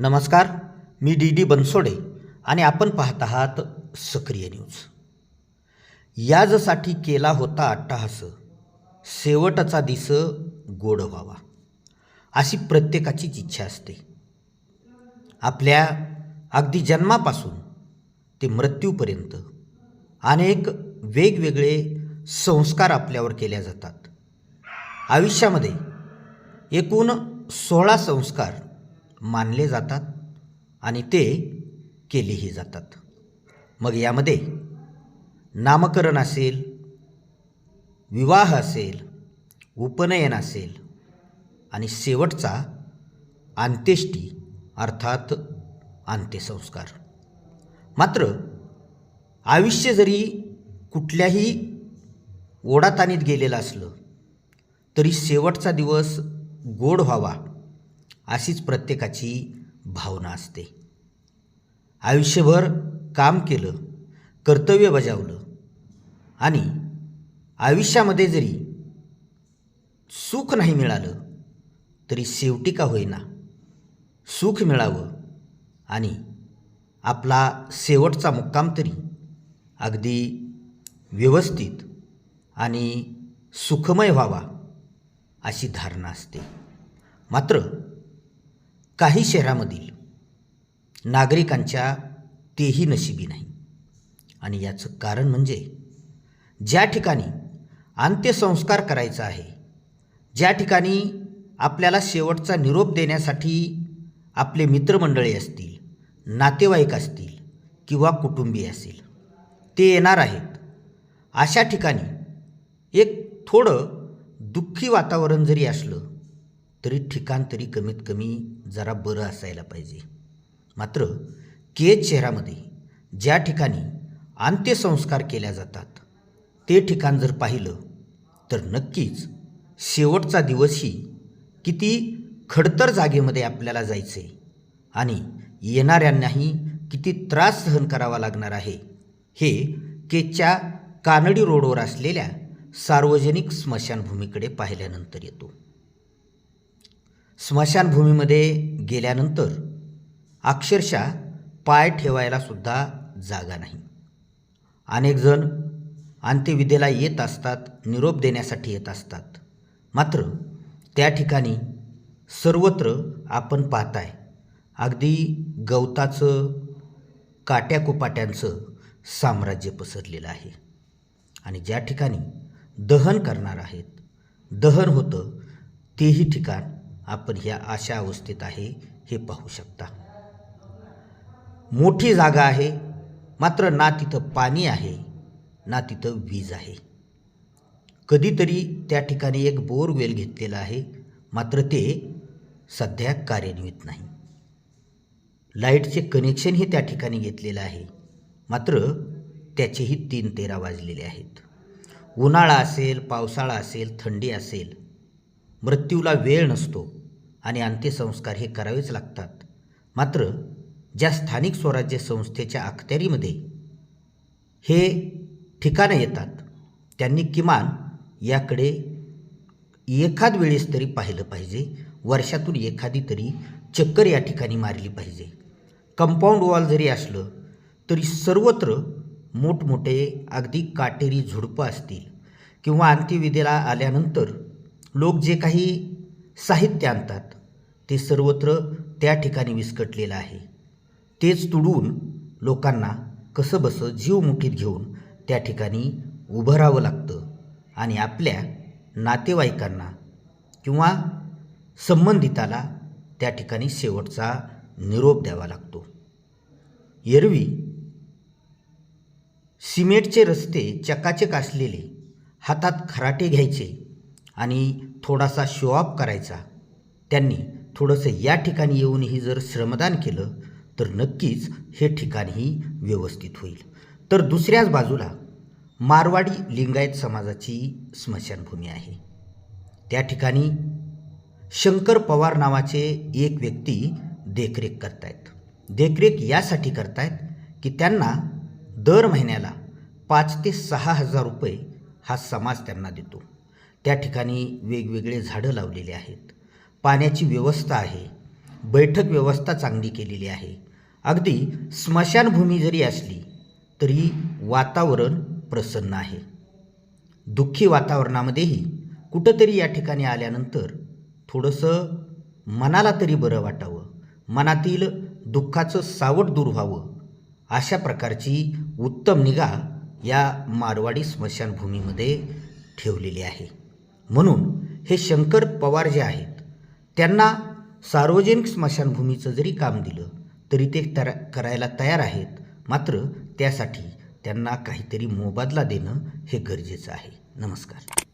नमस्कार मी D D Bansode आणि आपण पाहत आहात सक्रिय न्यूज. याजसाठी केला होता अट्टाहास. शेवटचा दिस गोड व्हावा अशी प्रत्येकाचीच इच्छा असते. आपल्या अगदी जन्मापासून ते मृत्यूपर्यंत अनेक वेगवेगळे संस्कार आपल्यावर केल्या जातात. आयुष्यामध्ये एकूण सोळा संस्कार मानले जातात आणि ते केलेही जातात. मग यामध्ये नामकरण असेल विवाह असेल उपनयन असेल आणि शेवटचा अंत्येष्टी अर्थात अंत्यसंस्कार. मात्र आयुष्य जरी कुठल्याही ओढाताणीत गेलेलं असलं तरी शेवटचा दिवस गोड व्हावा अशीच प्रत्येकाची भावना असते. आयुष्यभर काम केलं कर्तव्य बजावलं आणि आयुष्यामध्ये जरी सुख नाही मिळालं तरी शेवटी का होईना सुख मिळावं आणि आपला शेवटचा मुक्काम तरी अगदी व्यवस्थित आणि सुखमय व्हावा अशी धारणा असते. मात्र काही शहरामधील नागरिकांच्या तेही नशिबी नाही. आणि याचं कारण म्हणजे ज्या ठिकाणी अंत्यसंस्कार करायचा आहे ज्या ठिकाणी आपल्याला शेवटचा निरोप देण्यासाठी आपले मित्रमंडळी असतील नातेवाईक असतील किंवा कुटुंबीय असेल ते येणार आहेत. अशा ठिकाणी एक थोडं दुःखी वातावरण जरी असलं तरी ठिकाण तरी कमीत कमी जरा बरं असायला पाहिजे. मात्र केज शहरामध्ये ज्या ठिकाणी अंत्यसंस्कार केल्या जातात ते ठिकाण जर पाहिलं तर नक्कीच शेवटचा दिवसही किती खडतर जागेमध्ये आपल्याला जायचे आणि येणाऱ्यांनाही किती त्रास सहन करावा लागणार आहे हे केच्या कानडी रोडवर असलेल्या सार्वजनिक स्मशानभूमीकडे पाहिल्यानंतर येतो. स्मशानभूमीमध्ये गेल्यानंतर अक्षरशः पाय ठेवायलासुद्धा जागा नाही. अनेकजण अंत्यविधेला येत असतात निरोप देण्यासाठी येत असतात. मात्र त्या ठिकाणी सर्वत्र आपण पाहताय अगदी गवताचं काट्याकुपाट्यांचं साम्राज्य पसरलेलं आहे. आणि ज्या ठिकाणी दहन करणार आहेत दहन होतं तेही ठिकाण आपण ह्या अशा अवस्थेत आहे हे पाहू शकता. मोठी जागा आहे मात्र ना तिथं पाणी आहे ना तिथं वीज आहे. कधीतरी त्या ठिकाणी एक बोरवेल घेतलेला आहे मात्र ते सध्या कार्यान्वित नाही. लाईटचे कनेक्शनही त्या ठिकाणी घेतलेलं आहे मात्र त्याचेही तीन तेरा वाजलेले आहेत. उन्हाळा असेल पावसाळा असेल थंडी असेल मृत्यूला वेळ नसतो. आणि अंत्यसंस्कार हे करावेच लागतात. मात्र ज्या स्थानिक स्वराज्य संस्थेच्या अखत्यारीमध्ये हे ठिकाणं येतात त्यांनी किमान याकडे एखाद वेळेस तरी पाहिलं पाहिजे. वर्षातून एखादी तरी चक्कर या ठिकाणी मारली पाहिजे. कंपाऊंड वॉल जरी असलं तरी सर्वत्र मोठमोठे अगदी काटेरी झुडपं असतील. किंवा अंत्यविधीला आल्यानंतर लोक जे काही साहित्य आणतात. ते सर्वत्र त्या ठिकाणी विस्कटलेलं आहे. तेच तुडून लोकांना कसंबसं जीवमुखीत जीव मुठीत घेऊन त्या ठिकाणी उभं राहावं लागतं आणि आपल्या नातेवाईकांना किंवा संबंधिताला त्या ठिकाणी शेवटचा निरोप द्यावा लागतो. एरवी सिमेंटचे रस्ते चकाचक असलेले हातात खराटे घ्यायचे आणि थोडासा शो ऑफ करायचा. त्यांनी थोडंसं या ठिकाणी येऊनही जर श्रमदान केलं तर नक्कीच हे ठिकाणही व्यवस्थित होईल. तर दुसऱ्याच बाजूला मारवाडी लिंगायत समाजाची स्मशानभूमी आहे. त्या ठिकाणी शंकर पवार नावाचे एक व्यक्ती देखरेख करतायत. देखरेख यासाठी करतायत की त्यांना दर महिन्याला पाच ते सहा हजार रुपये हा समाज त्यांना देतो. त्या ठिकाणी वेगवेगळे झाडं लावलेले आहेत. पाण्याची व्यवस्था आहे. बैठक व्यवस्था चांगली केलेली आहे. अगदी स्मशानभूमी जरी असली तरी वातावरण प्रसन्न आहे. दुःखी वातावरणामध्येही कुठंतरी या ठिकाणी आल्यानंतर थोडंसं मनाला तरी बरं वाटावं. मनातील दुःखाचं सावट दूर व्हावं. अशा प्रकारची उत्तम निगा या मारवाडी स्मशानभूमीमध्ये ठेवलेली आहे. म्हणून हे शंकर पवार जे आहेत त्यांना सार्वजनिक स्मशानभूमीचं जरी काम दिलं तरी ते तर करायला तयार आहेत. मात्र त्यासाठी त्यांना काहीतरी मोबदला देणं हे गरजेचं आहे. नमस्कार.